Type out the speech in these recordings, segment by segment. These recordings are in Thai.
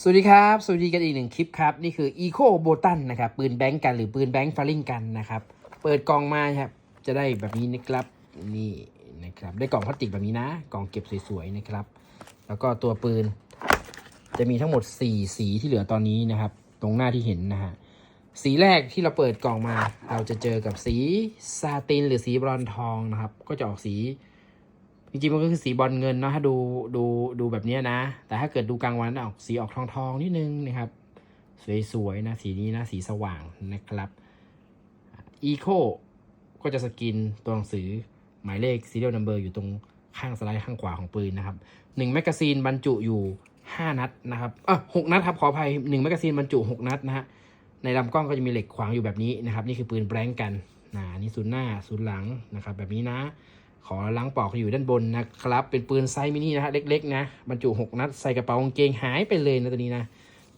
สวัสดีครับ สวัสดีกันอีกหนึ่งคลิปครับ นี่คือ Eco b o t a n นะครับ ปืนแบงก์กันหรือปืนแบงก์ฟาริงกันนะครับ เปิดกล่องมาครับ จะได้แบบนี้นะครับนี่นะครับ ได้กล่องพลาสติกแบบนี้นะ กล่องเก็บสวยๆนะครับ แล้วก็ตัวปืน จะมีทั้งหมด 4 สีที่เหลือตอนนี้นะครับ ตรงหน้าที่เห็นนะฮะสีแรกที่เราเปิดกล่องมา เราจะเจอกับสีซาติน หรือสีบรอนทองนะครับ ก็จะออกสี จริงๆมันก็คือสีบอลเงินเนาะถ้าดูดูดูแบบนี้นะ แต่ถ้าเกิดดูกลางวันออกสีออกทองทองนิดนึงนะครับ สวยๆนะสีนี้นะสีสว่างนะครับ Eco ก็จะสกินตัวหนังสือหมายเลข serial number อยู่ตรงข้างสไลด์ข้างขวาของปืนนะครับหนึ่งแมกกาซีนบรรจุอยู่ 5 นัดนะครับอะหกนัดครับขออภัยหนึ่งแมกกาซีนบรรจุ 6 นัดนะฮะในลำกล้องก็จะมีเหล็กขวางอยู่แบบนี้นะครับ นี่คือปืนแบงก์กันนะนี่ศูนย์หน้าศูนย์หลังนะครับ แบบนี้นะ ขอล้างปอกอยู่ด้านบนนะครับ เป็นปืนไซส์มินินะฮะเล็กๆนะบรรจุ 6 นัดใส่กระเป๋ากางเกงหายไปเลยนะตัวนี้นะ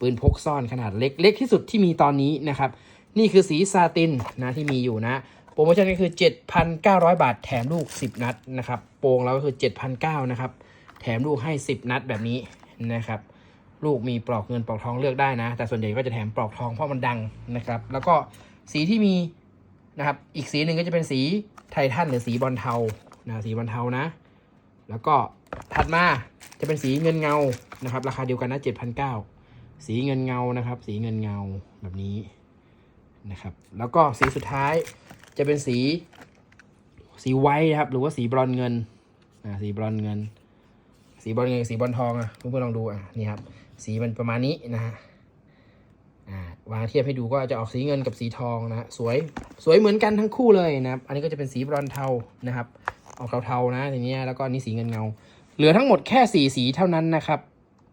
ปืนพกซ่อนขนาดเล็กเล็กที่สุดที่มีตอนนี้นะครับ นี่คือสีซาตินนะที่มีอยู่นะโปรโมชั่นก็คือ 7,900 บาทแถมลูก 10 นัดนะครับโปรงเราก็คือ 7,900นะครับแถมลูกให้ 10 นัดแบบนี้นะครับลูกมีปลอกเงินปลอกทองเลือกได้นะ แต่ส่วนใหญ่ก็จะแถมปลอกทองเพราะมันดังนะครับ แล้วก็สีที่มีนะครับอีกสีหนึ่งก็จะเป็นสีไททันหรือสีบอลเทา นะสีบอลเทานะ แล้วก็ถัดมาจะเป็นสีเงินเงานะครับ ราคาเดียวกันนะ7,900สีเงินเงานะครับ สีเงินเงาแบบนี้นะครับ แล้วก็สีสุดท้ายจะเป็นสีสีไวท์นะครับ หรือว่าสีบรอนเงินอ่าสีบรอนเงิน สีบอลเงินสีบอลทองอะเพื่อนๆลองดูอะนี่ครับ สีมันประมาณนี้นะฮะอ่าวางเทียบให้ดูก็จะออกสีเงินกับสีทองนะฮะสวยสวยเหมือนกันทั้งคู่เลยนะครับ อันนี้ก็จะเป็นสีบรอนเทานะครับ ออกเทาๆนะทีเนี้ยแล้วก็นนี้สีเงินเงา เหลือทั้งหมดแค่สีสีเท่านั้นนะครับ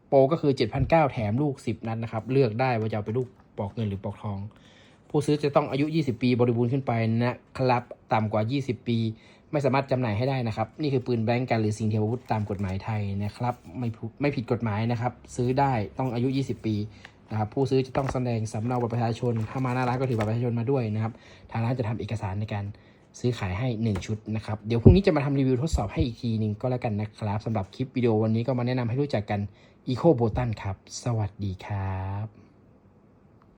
โปรก็คือ7,900แถมลูก10นัดนะครับ เลือกได้ว่าจะเอาไปลูกปอกเงินหรือปอกทอง ผู้ซื้อจะต้องอายุ 20 ปีบริบูรณ์ขึ้นไปนะครับ ต่ำกว่า 20 ปี ไม่สามารถจำหน่ายให้ได้นะครับ นี่คือปืนแบงก์กันหรือสิ่งเทียมอาวุธตามกฎหมายไทยนะครับ ไม่ผิดไม่ผิดกฎหมายนะครับ ซื้อได้ต้องอายุ 20 ปีนะครับผู้ซื้อจะต้องแสดงสำเนาบัตรประชาชน ถ้ามาหน้าร้านก็ถือบัตรประชาชนมาด้วยนะครับ ทางร้านจะทำเอกสารในการ ซื้อขายให้ 1 ชุดนะครับ เดี๋ยวพรุ่งนี้จะมาทำรีวิวทดสอบให้อีกทีนึงก็แล้วกันนะครับสำหรับคลิปวิดีโอวันนี้ก็มาแนะนำให้รู้จักกัน Eco b o t a n ครับ สวัสดีครับ